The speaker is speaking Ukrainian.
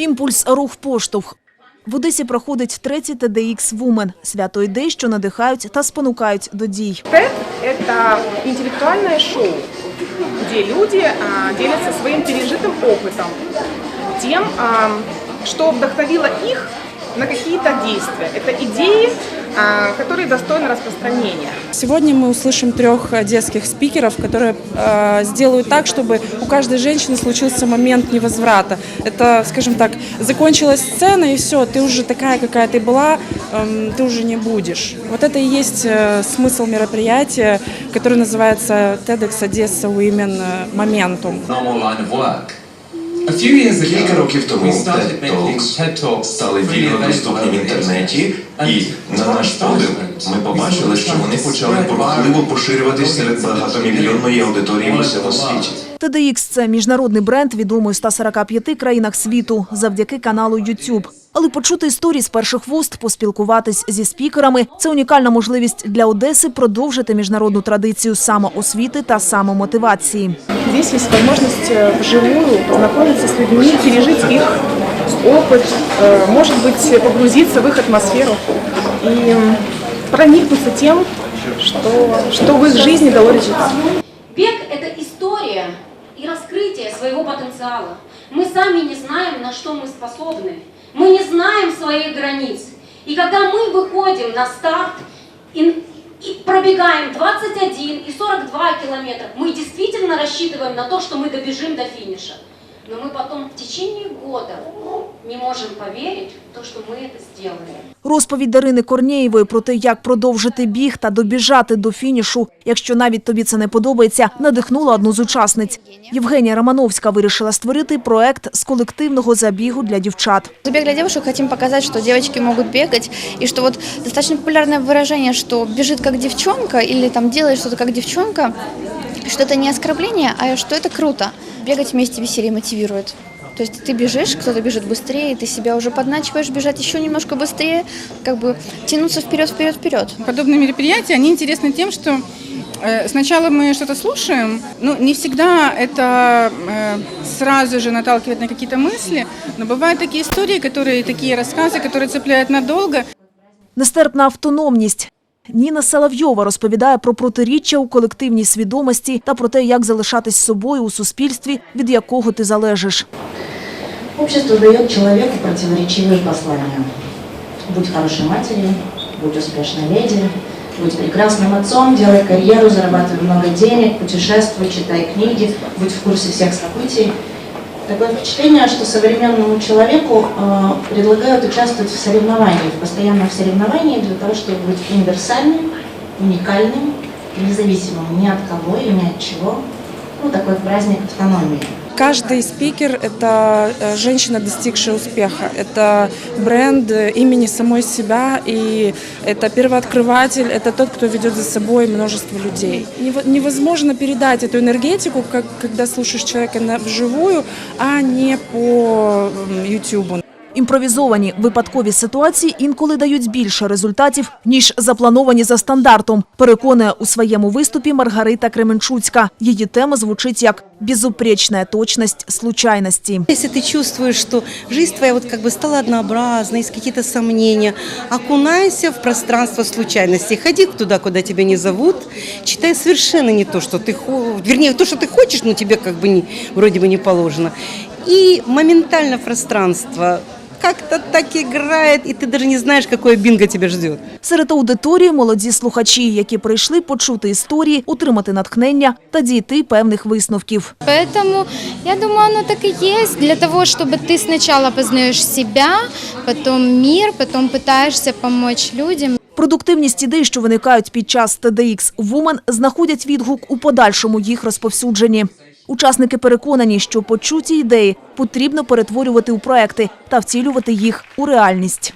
Імпульс рух поштовх. В Одесі проходить третій TEDx Women – свято ідей, що надихають та спонукають до дій. TED – это интеллектуальное шоу, где люди а, делятся своим пережитым опытом, тем, а, что вдохновило их на какие-то действия. Это идеи, а, которые достойны распространения. Сегодня мы услышим трех одесских спикеров, которые э, сделают так, чтобы у каждой женщины случился момент невозврата. Это, скажем так, закончилась сцена и все, ты уже такая, какая ты была, эм, ты уже не будешь. Вот это и есть э, смысл мероприятия, который называется TEDx Одесса Women э, Momentum. ago, Кілька років тому TED Talks стали вільно доступні в інтернеті, і на наш подив ми we побачили, що вони почали бурхливо virally поширюватись серед багатомільйонної аудиторії в all over усьому the world. світі. TEDx – це міжнародний бренд, відомий у 145 країнах світу завдяки каналу YouTube. Але почути історії з перших вуст, поспілкуватись зі спікерами – це унікальна можливість для Одеси продовжити міжнародну традицію самоосвіти та самомотивації. Здесь есть возможность э, вживую познакомиться с людьми, пережить их опыт, э, может быть, погрузиться в их атмосферу и м, проникнуться тем, что, что в их жизни дало результат. Бег – это история и раскрытие своего потенциала. Мы сами не знаем, на что мы способны. Мы не знаем своих границ. И когда мы выходим на старт и, и пробегаем 21 и 42 километра, мы действительно рассчитываем на то, что мы добежим до финиша. Но мы потом в течение года не можем поверить в то, что мы это сделали. Розповідь Дарини Корнєєвої про те, як продовжити біг та добіжати до фінішу, якщо навіть тобі це не подобається, надихнула одну з учасниць. Євгенія Романовська вирішила створити проект з колективного забігу для дівчат. Забег для девушек хотим показать, что девочки могут бегать, и что вот достаточно популярное выражение, что бежит как девчонка или там делает что-то как девчонка, что это не оскорбление, а что это круто. Бегать вместе веселее мотивирует. То есть ты бежишь, кто-то бежит быстрее, ты себя уже подначиваешь бежать еще немножко быстрее, как бы тянуться вперед, вперед, вперед. Подобные мероприятия, они интересны тем, что э, сначала мы что-то слушаем, но не всегда это э, сразу же наталкивает на какие-то мысли, но бывают такие истории, которые, такие рассказы, которые цепляют надолго. Нестерпна автономність. Ніна Соловйова розповідає про протиріччя у колективній свідомості та про те, як залишатись собою у суспільстві, від якого ти залежиш. Общество дает человеку противоречивые послания. Будь хорошей матерью, будь успешной леди, будь прекрасным отцом, делай карьеру, зарабатывай много денег, путешествуй, читай книги, будь в курсе всех событий. Такое впечатление, что современному человеку э, предлагают участвовать в соревновании, в соревновании для того, чтобы быть универсальным, уникальным, независимым ни от кого и ни от чего. Ну, такой праздник автономии. Каждый спикер – это э, женщина, достигшая успеха. Это бренд э, имени самой себя, и это первооткрыватель, это тот, кто ведет за собой множество людей. Нево- Невозможно передать эту энергетику, как когда слушаешь человека на- вживую, а не по м, YouTube. Імпровізовані випадкові ситуації інколи дають більше результатів, ніж заплановані за стандартом, переконує у своєму виступі Маргарита Кременчуцька. Її тема звучить як «безупречная точность случайності». Если ты чувствуешь, что жизнь твоя вот как бы стала однообразной, есть какие-то сомнения, окунайся в пространство случайностей. Ходи туда, куда тебя не зовут, читай совершенно не то, что ты хочешь, вернее, то, что ты хочешь, но тебе как бы не, вроде бы не положено. И моментально пространство как-то так играет, и ты даже не знаешь, какое бинго тебя ждет. Серед аудиторії молоді слухачі, які прийшли почути історії, отримати натхнення та дійти певних висновків. Поэтому я думаю, оно так и есть для того, чтобы ты сначала познаешь себя, потом мир, потом пытаешься помочь людям. Продуктивність ідей, що виникають під час TEDx Women, знаходять відгук у подальшому їх розповсюдженні. Учасники переконані, що почуті ідеї потрібно перетворювати у проекти та втілювати їх у реальність.